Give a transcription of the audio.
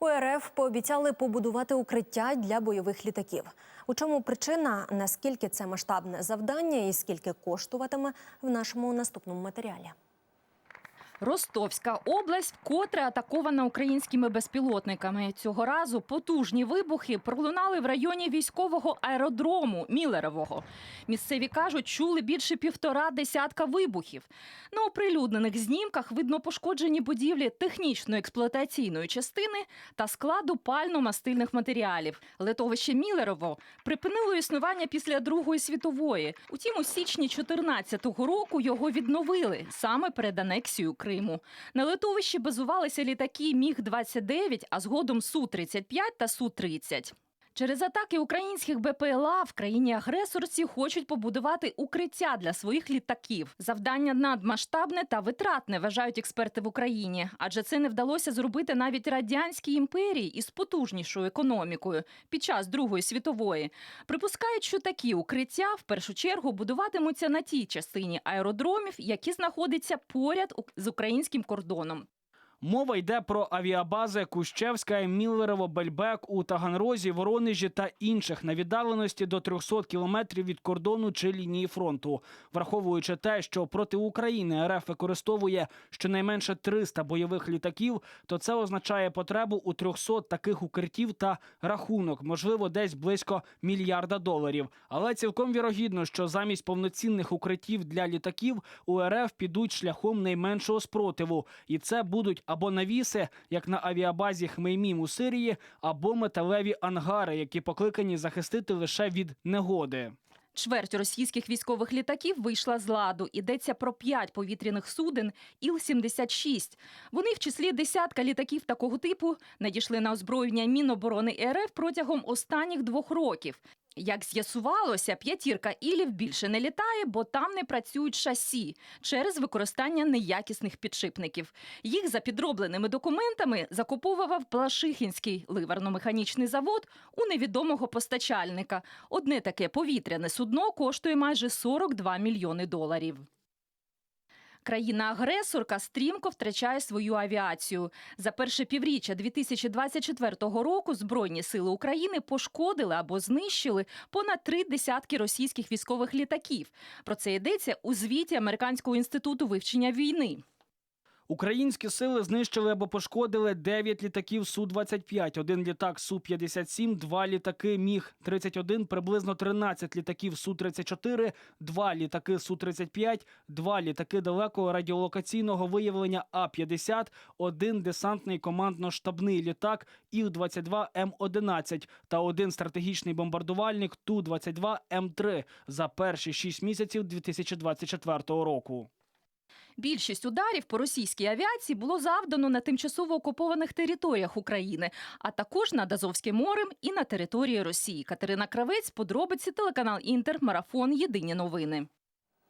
У РФ пообіцяли побудувати укриття для бойових літаків. У чому причина, наскільки це масштабне завдання і скільки коштуватиме в нашому наступному матеріалі? Ростовська область вкотре атакована українськими безпілотниками. Цього разу потужні вибухи пролунали в районі військового аеродрому Мілерового. Місцеві кажуть, чули більше півтора десятка вибухів. На оприлюднених знімках видно пошкоджені будівлі технічно-експлуатаційної частини та складу пально-мастильних матеріалів. Литовище Мілерово припинило існування після Другої світової. Утім, у січні 2014 року його відновили саме перед анексією Криму. На литовищі базувалися літаки Міг-29, а згодом Су-35 та Су-30. Через атаки українських БПЛА в країні-агресорці хочуть побудувати укриття для своїх літаків. Завдання надмасштабне та витратне, вважають експерти в Україні. Адже це не вдалося зробити навіть радянській імперії із потужнішою економікою під час Другої світової. Припускають, що такі укриття в першу чергу будуватимуться на тій частині аеродромів, які знаходяться поряд з українським кордоном. Мова йде про авіабази Кущевська, Міллерово, Бельбек у Таганрозі, Воронежі та інших на віддаленості до 300 кілометрів від кордону чи лінії фронту. Враховуючи те, що проти України РФ використовує щонайменше 300 бойових літаків, то це означає потребу у 300 таких укриттів та рахунок, можливо, десь близько мільярда доларів. Але цілком вірогідно, що замість повноцінних укриттів для літаків у РФ підуть шляхом найменшого спротиву, і це будуть або навіси, як на авіабазі Хмеймім у Сирії, або металеві ангари, які покликані захистити лише від негоди. Чверть російських військових літаків вийшла з ладу. Йдеться про п'ять повітряних суден Іл-76. Вони в числі десятка літаків такого типу надійшли на озброєння Міноборони РФ протягом останніх двох років. Як з'ясувалося, п'ятірка Ілів більше не літає, бо там не працюють шасі через використання неякісних підшипників. Їх за підробленими документами закуповував Плашихінський ливарно-механічний завод у невідомого постачальника. Одне таке повітряне судно коштує майже 42 мільйони доларів. Країна-агресорка стрімко втрачає свою авіацію. За перше півріччя 2024 року Збройні сили України пошкодили або знищили понад три десятки російських військових літаків. Про це йдеться у звіті Американського інституту вивчення війни. Українські сили знищили або пошкодили 9 літаків Су-25, один літак Су-57, два літаки Міг-31, приблизно 13 літаків Су-34, два літаки Су-35, два літаки далекого радіолокаційного виявлення А-50, один десантний командно-штабний літак Іл-22М11 та один стратегічний бомбардувальник Ту-22М3 за перші 6 місяців 2024 року. Більшість ударів по російській авіації було завдано на тимчасово окупованих територіях України, а також над Азовським морем і на території Росії. Катерина Кравець, подробиці телеканал Інтер, марафон Єдині новини.